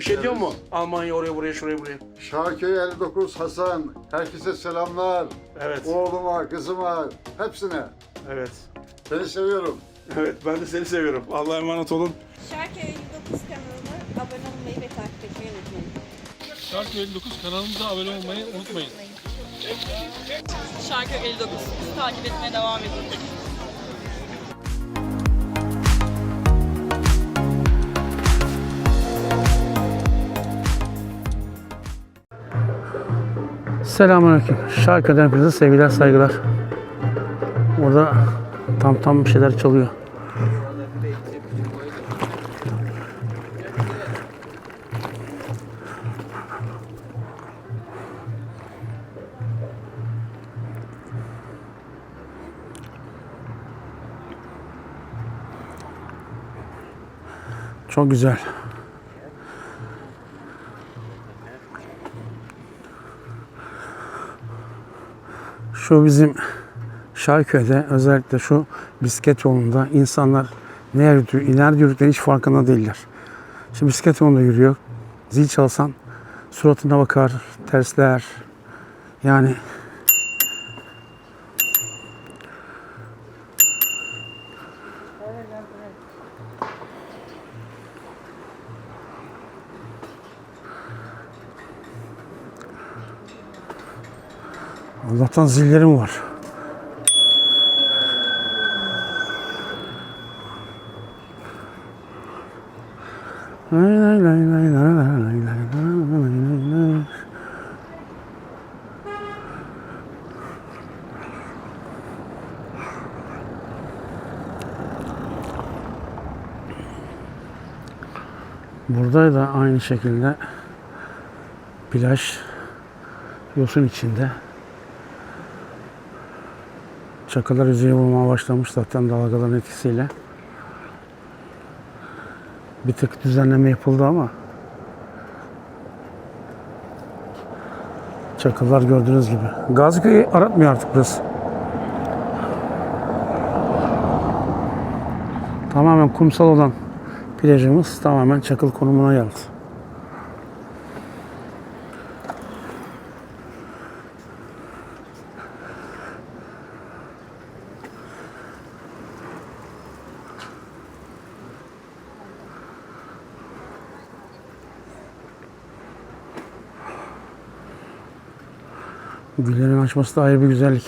Şey diyor mu? Almanya oraya buraya şuraya buraya. Şarköy 59 Hasan. Herkese selamlar. Evet. Oğluma, kızıma, hepsine. Evet. Seni seviyorum. Evet ben de seni seviyorum. Allah'a emanet olun. Şarkı 59 kanalına abone olmayı ve takip etmeyi unutmayın. Şarkı 59 kanalımıza abone olmayı unutmayın. Şarkı 59. Bizi takip etmeye devam edin. Selamünaleyküm. Şarkıdan hepinize sevgiler, saygılar. Orada tam tam bir şeyler çalıyor. Çok güzel. Şu bizim Şarköy'de özellikle şu bisiklet yolunda insanlar ne yürüdüğü, ileride yürüdükleri hiç farkında değiller. Şimdi bisiklet yolunda yürüyor. Zil çalsan suratına bakar, tersler. Yani Allah'tan zillerim var. Burada da aynı şekilde plaj yosun içinde. Çakılar yüzeye vurmaya başlamış zaten dalgaların etkisiyle. Bir tık düzenleme yapıldı ama çakıllar gördüğünüz gibi. Gaziköy'ü aratmıyor artık burası. Tamamen kumsal olan plajımız tamamen çakıl konumuna geldi. Güllerin açması da ayrı bir güzellik.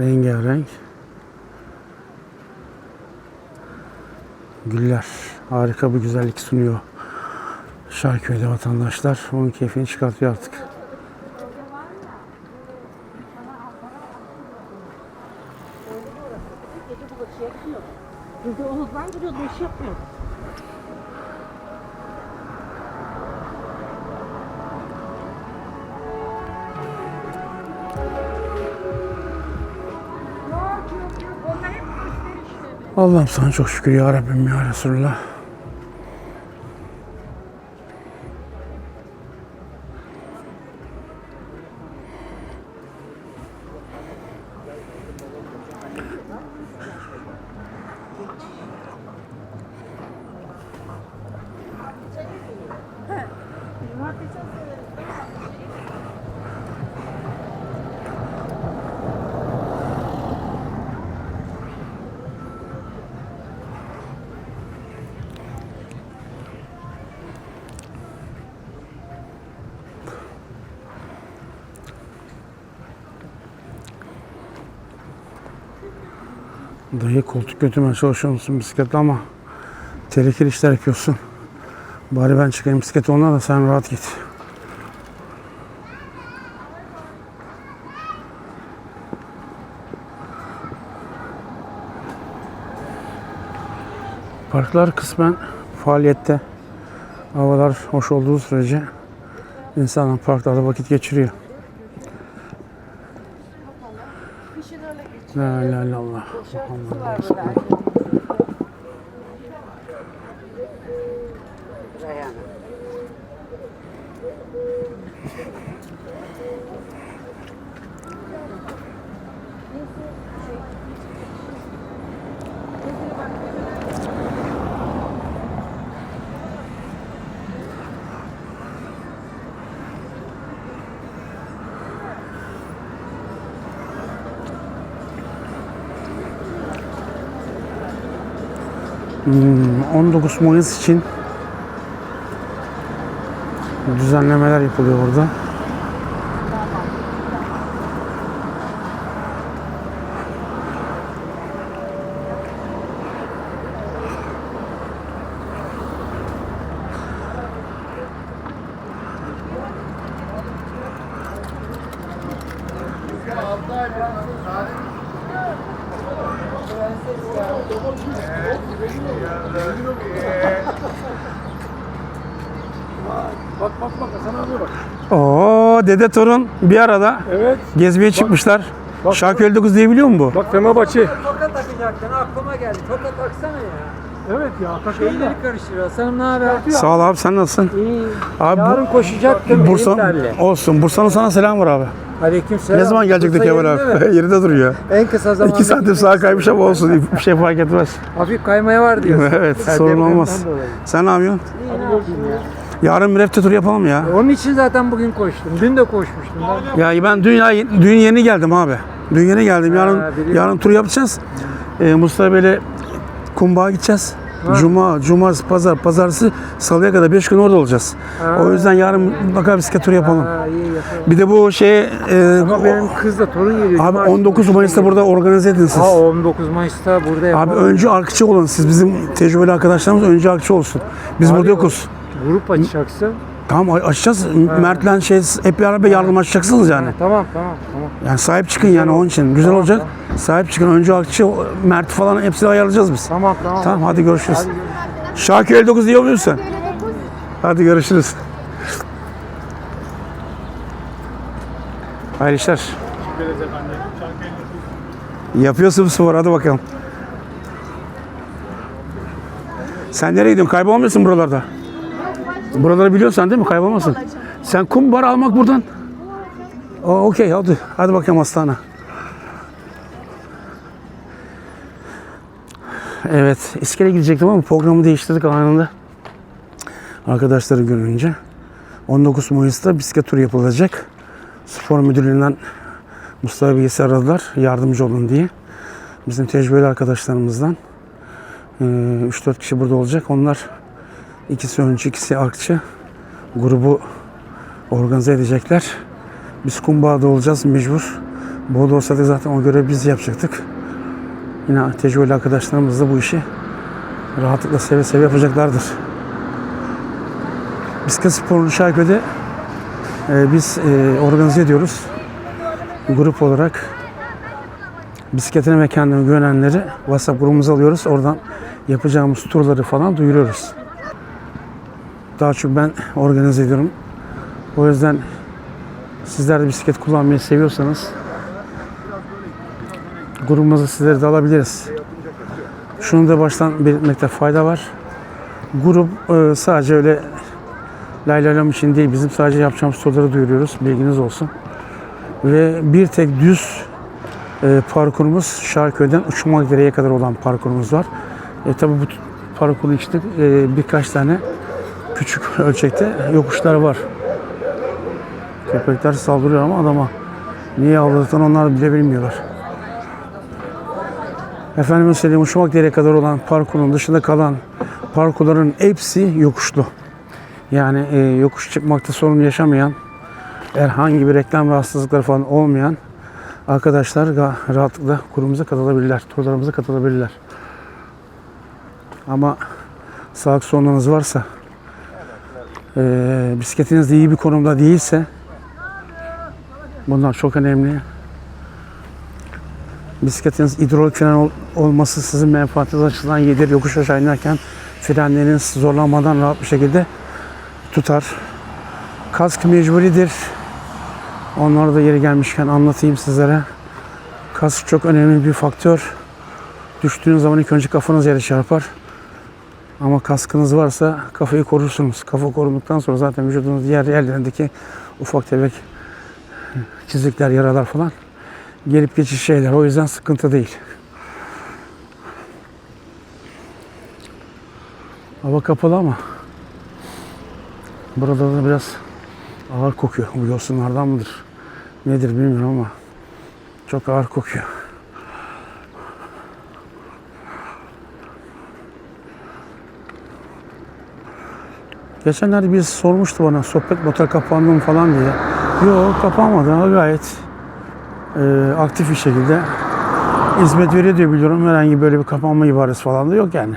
Rengarenk. Güller harika bir güzellik sunuyor. Şarköy'de vatandaşlar onun keyfini çıkartıyor artık. Çünkü o hızlandırıyordu, iş yapmıyor. Allah'ım sana çok şükür ya Rabbim ya Resulullah. Dayı koltuk götürmeye çalışıyor musun bisikletle ama tehlikeli işler yapıyorsun. Bari ben çıkayım bisiklet onunla da sen rahat git. Parklar kısmen faaliyette. Havalar hoş olduğu sürece insanlar parklarda vakit geçiriyor. لا لا لا الله. محمد رسول الله. 19 Mayıs için düzenlemeler yapılıyor burada. Bak bak bak Hasan abi bak. Oo dede torun bir arada Evet. gezmeye çıkmışlar. bak. Şarkı 59 diye biliyor musun bu? Bak Fenerbahçe. Toka takacaktın aklıma geldi. Toka taksana ya. Evet ya. Takıyorum da. Şeyleri karıştırıyor. Hasan'ım ne haber? Sağ ol abi sen nasılsın? İyi. Abi Yarın koşacaktım. Bursa olsun. Bursa'nın sana selam var abi. Aleyküm selam. Ne zaman gelecektik Bursa Kemal abi? mi? Yerinde duruyor. En kısa zamanda. İki santim sağa kaymış ama olsun. Bir şey fark etmez. Hafif kaymaya var diyorsun. evet Ha, sorun depremden olmaz. dolayı. Sen ne yapıyorsun? Yarın bir refte tur yapalım ya. Onun için zaten bugün koştum. Dün de koşmuştum ben. Ya ben dün, dün yeni geldim abi. Dün yeni geldim. Yarın biliyorum. yarın tur yapacağız. Ee, Mustafa Bey'le Kumbağa gideceğiz. Cuma, cumartesi, pazar, pazartesi, salıya kadar 5 gün orada olacağız. Ha. O yüzden yarın mutlaka bisiklet turu yapalım. Ha iyi yapalım. Bir de bu şey e, Ama benim kız da torun geliyor. abi Cumartesi 19 koşuya Mayıs'ta burada organize edin siz. Ha 19 Mayıs'ta burada yapalım. Abi önce arkçı olun siz bizim tecrübeli arkadaşlarımız önce arkçı olsun. Biz Abi burada yokuz. Grup açacaksın. Tamam açacağız. Mert'le şey hep beraber yardımlaşacaksınız yani. Ha, tamam tamam tamam. Yani sahip çıkın yani onun için. Güzel Tamam, olacak. Sahip çıkın. Önce akçı, Mert falan hepsini ayarlayacağız biz. Tamam tamam. Tamam hadi görüşürüz. Hadi görüşürüz. Şarkı 59 diyor muyum sen? Hadi görüşürüz. Hayırlı işler. Yapıyorsun spor hadi bakalım. Sen nereye gidiyorsun? Kaybolmuyorsun buralarda. Buraları biliyorsan değil mi? Kaybolmasın. Sen kum bar almak buradan. Okey hadi. Hadi bakalım hastane. Evet, iskele gidecektim ama programı değiştirdik anında. Arkadaşları görünce. 19 Mayıs'ta bisiklet turu yapılacak. Spor müdürlüğünden Mustafa Bey'i aradılar yardımcı olun diye. Bizim tecrübeli arkadaşlarımızdan eee, 3-4 kişi burada olacak. Onlar ikisi öncü, ikisi arkçı grubu organize edecekler. Biz Kumbağa'da olacağız mecbur. Bolu olsa da zaten o görevi biz yapacaktık. Yine tecrübeli arkadaşlarımız da bu işi rahatlıkla seve seve yapacaklardır. Bisiklet sporunu Şarköy'de e, biz e, organize ediyoruz. Grup olarak bisikletine ve kendine güvenenleri WhatsApp grubumuza alıyoruz. Oradan yapacağımız turları falan duyuruyoruz. Daha çok ben organize ediyorum. O yüzden sizler de bisiklet kullanmayı seviyorsanız grubumuza sizleri de alabiliriz. Şunu da baştan belirtmekte fayda var. Grup e, sadece öyle laylalam için değil, bizim sadece yapacağımız soruları duyuruyoruz. Bilginiz olsun. Ve bir tek düz e, parkurumuz Şarköy'den Uçmak Dere'ye kadar olan parkurumuz var. E, tabii bu parkurun içinde e, birkaç tane küçük ölçekte yokuşlar var. Köpekler saldırıyor ama adama niye avladıklarını onlar bile bilmiyorlar. Efendim söyleyeyim Uçmak Dere'ye kadar olan parkurun dışında kalan parkurların hepsi yokuşlu. Yani e, yokuş çıkmakta sorun yaşamayan, herhangi bir reklam rahatsızlıkları falan olmayan arkadaşlar rahatlıkla kurumuza katılabilirler, turlarımıza katılabilirler. Ama sağlık sorunlarınız varsa, e, bisikletiniz iyi bir konumda değilse, bunlar çok önemli. Bisikletiniz hidrolik fren ol- olması sizin menfaatiniz açısından iyidir. Yokuş aşağı inerken frenleriniz zorlanmadan rahat bir şekilde tutar. Kask mecburidir. Onları da yeri gelmişken anlatayım sizlere. Kask çok önemli bir faktör. Düştüğünüz zaman ilk önce kafanız yere çarpar. Ama kaskınız varsa kafayı korursunuz. Kafa korunduktan sonra zaten vücudunuz diğer yerlerindeki ufak tefek çizikler, yaralar falan gelip geçici şeyler. O yüzden sıkıntı değil. Hava kapalı ama burada da biraz ağır kokuyor. Bu yosunlardan mıdır? Nedir bilmiyorum ama çok ağır kokuyor. Geçenlerde birisi sormuştu bana sohbet motor kapandı mı falan diye. Yok kapanmadı ama gayet e, aktif bir şekilde hizmet veriyor diye biliyorum. Herhangi böyle bir kapanma ibaresi falan da yok yani.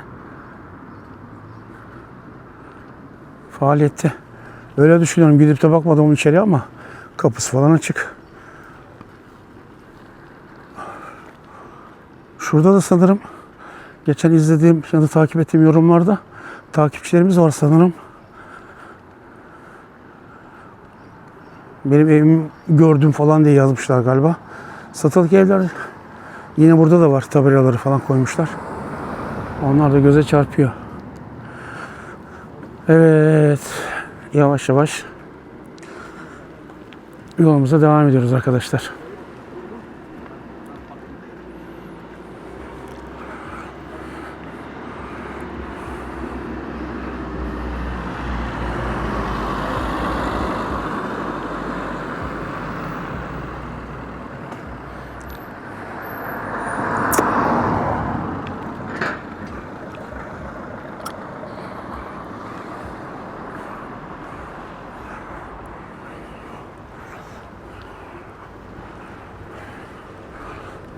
Faaliyette. Öyle düşünüyorum. Gidip de bakmadım içeriye ama kapısı falan açık. Şurada da sanırım geçen izlediğim ya da takip ettiğim yorumlarda takipçilerimiz var sanırım. Benim evimi gördüm falan diye yazmışlar galiba. Satılık evler yine burada da var tabelaları falan koymuşlar. Onlar da göze çarpıyor. Evet. Yavaş yavaş yolumuza devam ediyoruz arkadaşlar.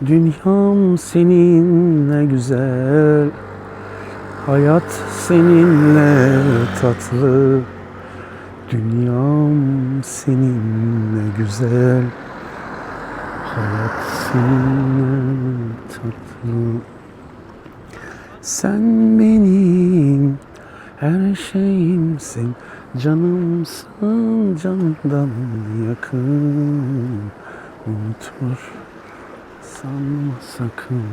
Dünyam seninle güzel Hayat seninle tatlı. Dünyam seninle güzel Hayat seninle tatlı. Sen benim her şeyimsin Canımsın candan yakın. Unutma Sanma sakın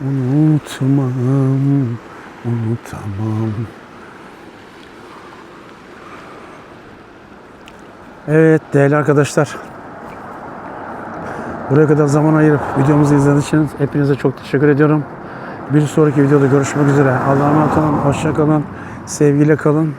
Unutmam Unutamam Evet değerli arkadaşlar Buraya kadar zaman ayırıp videomuzu izlediğiniz için hepinize çok teşekkür ediyorum. Bir sonraki videoda görüşmek üzere. Allah'a emanet olun. Hoşça kalın. Sevgiyle kalın.